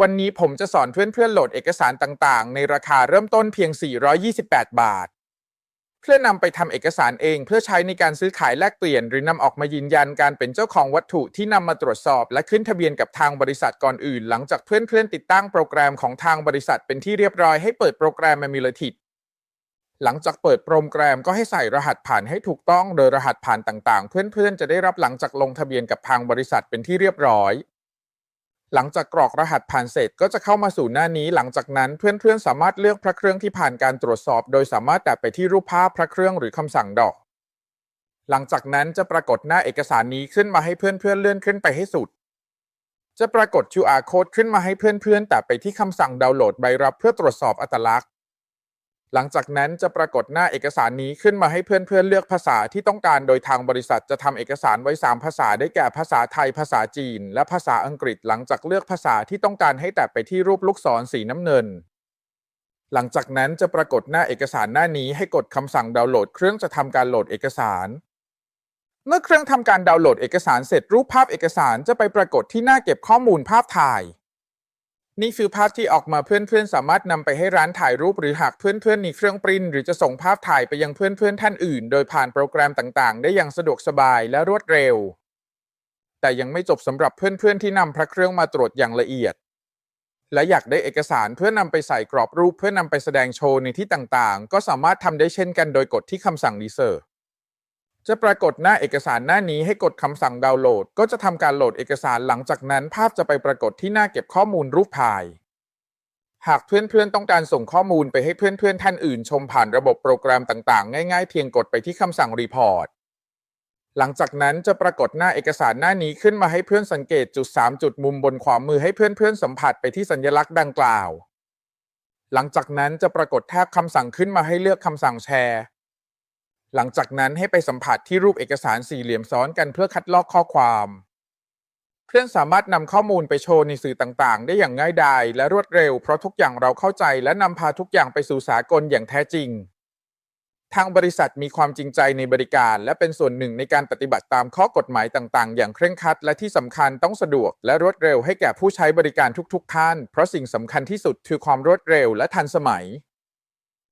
วันนี้ผมจะสอนเพื่อนๆโหลดเอกสารต่างๆ ในราคาเริ่มต้นเพียง 428 บาท เพื่อนำไปทำเอกสารเองเพื่อใช้ในการซื้อขายแลกเปลี่ยน หรือนำออกมายืนยันการเป็นเจ้าของวัตถุที่นำมาตรวจสอบ และขึ้นทะเบียนกับทางบริษัทก่อนอื่น หลังจากเพื่อนๆติดตั้งโปรแกรมของทางบริษัทเป็นที่เรียบร้อยให้เปิดโปรแกรม m e l a t i หลังจากเปิดโปรแกรมก็ให้ใส่รหัสผ่านให้ถูกต้องโดยรหัสผ่านต่างๆ เพื่อนๆจะได้รับหลังจากลงทะเบียนกับทางบริษัทเป็นที่เรียบร้อย หลังจากกรอกรหัสผ่านเสร็จก็จะเข้ามาสู่หน้านี้ หลังจากนั้นเพื่อนๆ สามารถเลือกพระเครื่องที่ผ่านการตรวจสอบ โดยสามารถแตะไปที่รูปภาพพระเครื่องหรือคำสั่งดอก หลังจากนั้นจะปรากฏหน้าเอกสารนี้ขึ้นมาให้เพื่อนๆเลื่อนขึ้นไปให้สุด จะปรากฏ QR code ขึ้นมาให้เพื่อนๆ แตะไปที่คำสั่งดาวน์โหลดใบรับเพื่อตรวจสอบอัตลักษณ์ หลังจากนั้นจะปรากฏหน้าเอกสารนี้ขึ้นมาให้เพื่อนๆเลือกภาษาที่ต้องการโดยทางบริษัทจะทำเอกสารไว้ 3 ภาษาได้แก่ภาษาไทย ภาษาจีน และภาษาอังกฤษ หลังจากเลือกภาษาที่ต้องการให้แตะไปที่รูปลูกศรสีน้ำเงิน หลังจากนั้นจะปรากฏหน้าเอกสารหน้านี้ให้กดคำสั่งดาวน์โหลด เครื่องจะทำการโหลดเอกสาร เมื่อเครื่องทำการดาวน์โหลดเอกสารเสร็จรูปภาพเอกสารจะไปปรากฏที่หน้าเก็บข้อมูลภาพถ่าย นี่คือภาพที่ออกมาเพื่อนๆ สามารถนำไปให้ร้านถ่ายรูปหรือหากเพื่อนๆมีเครื่องปริ้นหรือจะส่งภาพถ่ายไปยังเพื่อนๆท่านอื่น โดยผ่านโปรแกรมต่างๆ ได้อย่างสะดวกสบายและรวดเร็ว แต่ยังไม่จบสำหรับเพื่อนๆที่นำพระเครื่องมาตรวจอย่างละเอียด และอยากได้เอกสารเพื่อนำไปใส่กรอบรูปเพื่อนำไปแสดงโชว์ในที่ต่างๆ ก็สามารถทำได้เช่นกันโดยกดที่คำสั่ง Insert จะปรากฏหน้าเอกสารหน้านี้ให้กดคำสั่งดาวน์โหลด ก็จะทำการโหลดเอกสารหลังจากนั้น ภาพจะไปปรากฏที่หน้าเก็บข้อมูลรูปถ่าย หากเพื่อนๆต้องการส่งข้อมูลไปให้เพื่อนๆท่านอื่น ชมผ่านระบบโปรแกรมต่างๆ ง่ายๆ เพียงกดไปที่คำสั่งรีพอร์ตหลังจากนั้นจะปรากฏหน้าเอกสารหน้านี้ขึ้นมาให้เพื่อนสังเกตจุด 3 จุดมุมบนขวามือให้เพื่อนๆสัมผัสไปที่สัญลักษณ์ดังกล่าว หลังจากนั้นจะปรากฏแทบคำสั่งขึ้นมาให้เลือกคำสั่งแชร์ หลังจากนั้นให้ไปสัมผัสที่รูปเอกสารสี่เหลี่ยมซ้อนกันเพื่อคัดลอกข้อความ เพื่อนสามารถนำข้อมูลไปโชว์ในสื่อต่างๆ ได้อย่างง่ายดายและรวดเร็ว เพราะทุกอย่างเราเข้าใจและนำพาทุกอย่างไปสู่สากลอย่างแท้จริง ทางบริษัทมีความจริงใจในบริการ และเป็นส่วนหนึ่งในการปฏิบัติตามข้อกฎหมายต่างๆ อย่างเคร่งครัด และที่สำคัญต้องสะดวก และรวดเร็วให้แก่ผู้ใช้บริการทุกๆท่าน เพราะสิ่งสำคัญที่สุดคือความรวดเร็วและทันสมัย